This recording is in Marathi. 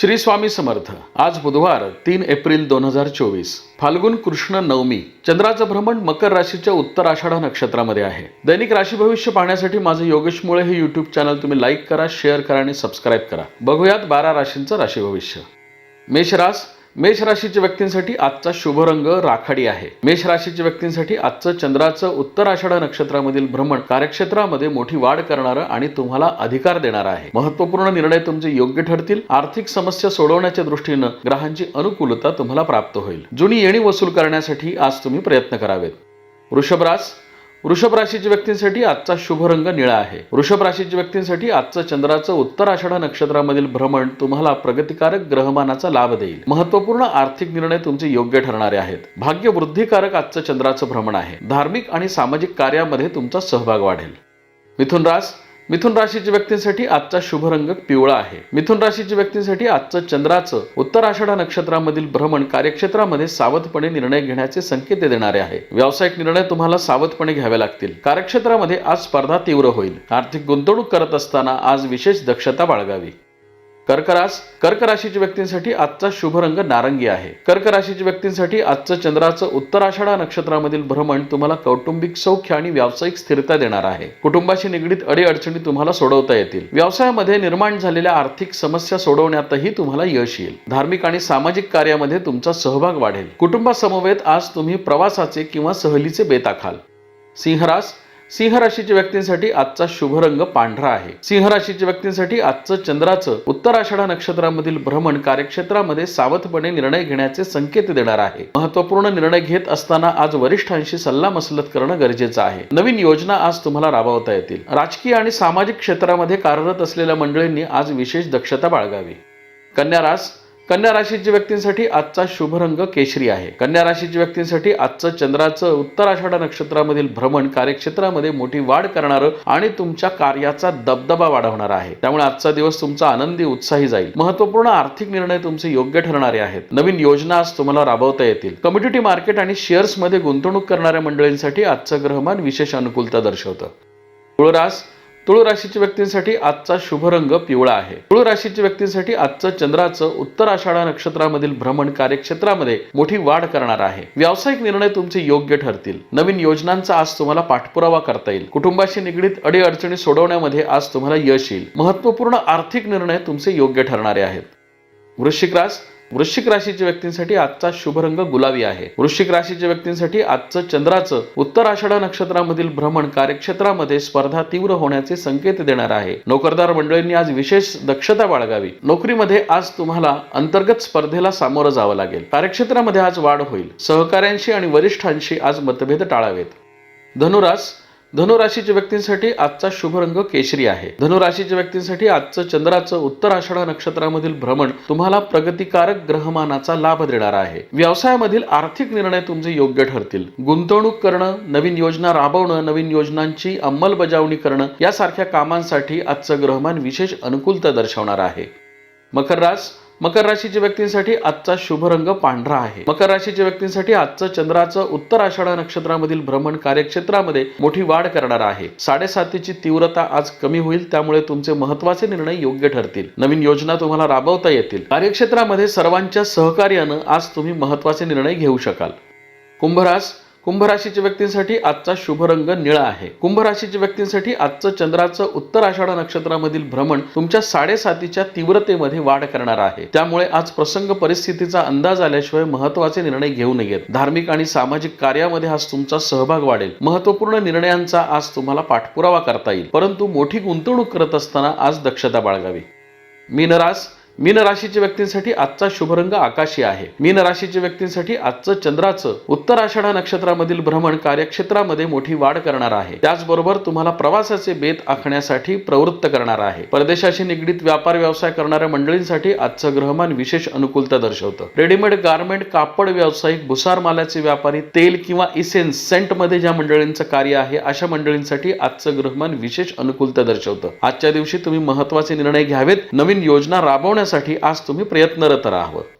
श्री स्वामी समर्थ. आज बुधवार तीन एप्रिल दोन हजार चोवीस. फाल्गुन कृष्ण नवमी चंद्राचं भ्रमण मकर राशीच्या उत्तर आषाढा नक्षत्रामध्ये आहे. दैनिक राशी भविष्य पाहण्यासाठी माझं योगेश मुळे हे युट्यूब चॅनल तुम्ही लाईक करा शेअर करा आणि सबस्क्राईब करा. बघूयात बारा राशींचं राशी भविष्य. मेष रास मेष राशीच्या व्यक्तींसाठी आजचा शुभ रंग राखाडी आहे. मेष राशीच्या व्यक्तींसाठी आजचं चंद्राचं उत्तर आषाढा नक्षत्रामधील भ्रमण कार्यक्षेत्रामध्ये मोठी वाढ करणारं आणि तुम्हाला अधिकार देणारं आहे. महत्त्वपूर्ण निर्णय तुमचे योग्य ठरतील. आर्थिक समस्या सोडवण्याच्या दृष्टीनं ग्रहांची अनुकूलता तुम्हाला प्राप्त होईल. जुनी येणी वसूल करण्यासाठी आज तुम्ही प्रयत्न करावेत. वृषभरास वृषभ राशीच्या व्यक्तींसाठी आजचा शुभ रंग निळा आहे. वृषभ राशीच्या व्यक्तींसाठी आजचं चंद्राचं उत्तर आषाढा नक्षत्रामधील भ्रमण तुम्हाला प्रगतिकारक ग्रहमानाचा लाभ देईल. महत्त्वपूर्ण आर्थिक निर्णय तुमचे योग्य ठरणारे आहेत. भाग्य वृद्धिकारक आजचं चंद्राचं भ्रमण आहे. धार्मिक आणि सामाजिक कार्यामध्ये तुमचा सहभाग वाढेल. मिथुन रास मिथुन राशीच्या व्यक्तींसाठी आजचा शुभ रंग पिवळा आहे. मिथुन राशीच्या व्यक्तींसाठी आजचं चंद्राचं उत्तर आषाढा नक्षत्रामधील भ्रमण कार्यक्षेत्रामध्ये सावधपणे निर्णय घेण्याचे संकेत देणारे आहे. व्यावसायिक निर्णय तुम्हाला सावधपणे घ्यावे लागतील. कार्यक्षेत्रामध्ये आज स्पर्धा तीव्र होईल. आर्थिक गुंतवणूक करत असताना आज विशेष दक्षता बाळगावी. कर्करास कर्क राशीच्या व्यक्तींसाठी आजचा शुभ रंग नारंगी आहे. कर्क राशीच्या व्यक्तींसाठी आजचं चंद्राचं उत्तर आषाढा नक्षत्रामधील भ्रमण तुम्हाला कौटुंबिक सौख्य आणि व्यावसायिक स्थिरता देणार आहे. कुटुंबाशी निगडीत अडीअडचणी तुम्हाला सोडवता येतील. व्यवसायामध्ये निर्माण झालेल्या आर्थिक समस्या सोडवण्यातही तुम्हाला यश येईल. धार्मिक आणि सामाजिक कार्यामध्ये तुमचा सहभाग वाढेल. कुटुंबासमवेत आज तुम्ही प्रवासाचे किंवा सहलीचे बेत आखाल सिंहरास सिंह राशीच्या व्यक्तींसाठी आजचा शुभ रंग पांढरा आहे. सिंह राशीच्या व्यक्तींसाठी आजचं चंद्राचं उत्तर आषाढा नक्षत्रामधील भ्रमण कार्यक्षेत्रामध्ये सावधपणे निर्णय घेण्याचे संकेत देणार आहे. महत्त्वपूर्ण निर्णय घेत असताना आज वरिष्ठांशी सल्ला मसलत करणं गरजेचं आहे. नवीन योजना आज तुम्हाला राबवता येतील. राजकीय आणि सामाजिक क्षेत्रामध्ये कार्यरत असलेल्या मंडळींनी आज विशेष दक्षता बाळगावी. कन्या रास कन्या राशीच्या व्यक्तींसाठी आजचा शुभ रंग केशरी आहे. कन्या राशीच्या व्यक्तींसाठी आजचं चंद्राचं उत्तर आषाढा नक्षत्रामधील भ्रमण कार्यक्षेत्रामध्ये मोठी वाढ करणारं आणि तुमच्या कार्याचा दबदबा वाढवणार आहे. त्यामुळे आजचा दिवस तुमचा आनंदी उत्साही जाईल. महत्त्वपूर्ण आर्थिक निर्णय तुमचे योग्य ठरणारे आहेत. नवीन योजना आज तुम्हाला राबवता येतील. कम्युनिटी मार्केट आणि शेअर्समध्ये गुंतवणूक करणाऱ्या मंडळींसाठी आजचं ग्रहमान विशेष अनुकूलता दर्शवतं. तुळरास तुळ राशीच्या व्यक्तींसाठी आजचा शुभ रंग पिवळा आहे. तुळ राशीच्या व्यक्तींसाठी आजचं चंद्राचं उत्तर आषाढा नक्षत्रामधील भ्रमण कार्यक्षेत्रामध्ये मोठी वाढ करणार आहे. व्यावसायिक निर्णय तुमचे योग्य ठरतील. नवीन योजनांचा आज तुम्हाला पाठपुरावा करता येईल. कुटुंबाशी निगडीत अडीअडचणी सोडवण्यामध्ये आज तुम्हाला यश येईल. महत्त्वपूर्ण आर्थिक निर्णय तुमचे योग्य ठरणारे आहेत. वृश्चिक रास वृश्चिक राशीच्या व्यक्तींसाठी आजचा शुभ रंग गुलाबी आहे. वृश्चिक राशीच्या व्यक्तींसाठी आजचं चंद्राचं उत्तर आषाढा नक्षत्रामधील भ्रमण कार्यक्षेत्रामध्ये स्पर्धा तीव्र होण्याचे संकेत देणार आहे. नोकरदार मंडळींनी आज विशेष दक्षता बाळगावी. नोकरीमध्ये आज तुम्हाला अंतर्गत स्पर्धेला सामोरं जावं लागेल. कार्यक्षेत्रामध्ये आज वाढ होईल. सहकाऱ्यांशी आणि वरिष्ठांशी आज मतभेद टाळावेत. धनुरास धनुराशीच्या व्यक्तींसाठी आजचा शुभ रंग केशरी आहे. धनुराशीच्या व्यक्तींसाठी आजचं चंद्राचं उत्तर आषाढा नक्षत्रामधील भ्रमण तुम्हाला प्रगतिकारक ग्रहमानाचा लाभ देणार आहे. व्यवसायामधील आर्थिक निर्णय तुमचे योग्य ठरतील. गुंतवणूक करणं नवीन योजना राबवणं नवीन योजनांची अंमलबजावणी करणं यासारख्या कामांसाठी आजचं ग्रहमान विशेष अनुकूलता दर्शवणार आहे. मकर रास मकर राशीच्या व्यक्तींसाठी आजचा शुभ रंग पांढरा आहे. मकर राशीच्या व्यक्तींसाठी आजचं चंद्राचं उत्तर आषाढा नक्षत्रामधील भ्रमण कार्यक्षेत्रामध्ये मोठी वाढ करणार आहे. साडेसातीची तीव्रता आज कमी होईल त्यामुळे तुमचे महत्त्वाचे निर्णय योग्य ठरतील. नवीन योजना तुम्हाला राबवता येतील. कार्यक्षेत्रामध्ये सर्वांच्या सहकार्यानं आज तुम्ही महत्त्वाचे निर्णय घेऊ शकाल. कुंभरास कुंभ राशीच्या व्यक्तींसाठी आजचा शुभ रंग निळा आहे. कुंभ राशीच्या व्यक्तींसाठी आजचं चंद्राचं उत्तर आषाढा नक्षत्रामधील भ्रमण तुमच्या साडेसातीच्या तीव्रतेमध्ये वाढ करणार आहे. त्यामुळे आज प्रसंग परिस्थितीचा अंदाज आल्याशिवाय महत्त्वाचे निर्णय घेऊ नयेत. धार्मिक आणि सामाजिक कार्यामध्ये आज तुमचा सहभाग वाढेल. महत्त्वपूर्ण निर्णयांचा आज तुम्हाला पाठपुरावा करता येईल. परंतु मोठी गुंतवणूक करत असताना आज दक्षता बाळगावी. मीनरास मीन राशीच्या व्यक्तींसाठी आजचा शुभ रंग आकाशी आहे. मीन राशीच्या व्यक्तींसाठी आजचं चंद्राचं उत्तर आषाढा नक्षत्रामधील भ्रमण कार्यक्षेत्रामध्ये मोठी वाढ करणार आहे. त्याचबरोबर तुम्हाला प्रवासाचे बेत आखण्यासाठी प्रवृत्त करणार आहे. परदेशाशी निगडीत व्यापार व्यवसाय करणाऱ्या मंडळींसाठी आजचं ग्रहमान विशेष अनुकूलता दर्शवतं. रेडीमेड गारमेंट कापड व्यावसायिक भुसार मालाचे व्यापारी तेल किंवा इसेन्स सेंटमध्ये ज्या मंडळींचं कार्य आहे अशा मंडळींसाठी आजचं ग्रहमान विशेष अनुकूलता दर्शवतं. आजच्या दिवशी तुम्ही महत्त्वाचे निर्णय घ्यावेत. नवीन योजना करण्यासाठी आज तुम्ही प्रयत्नरत राहावं.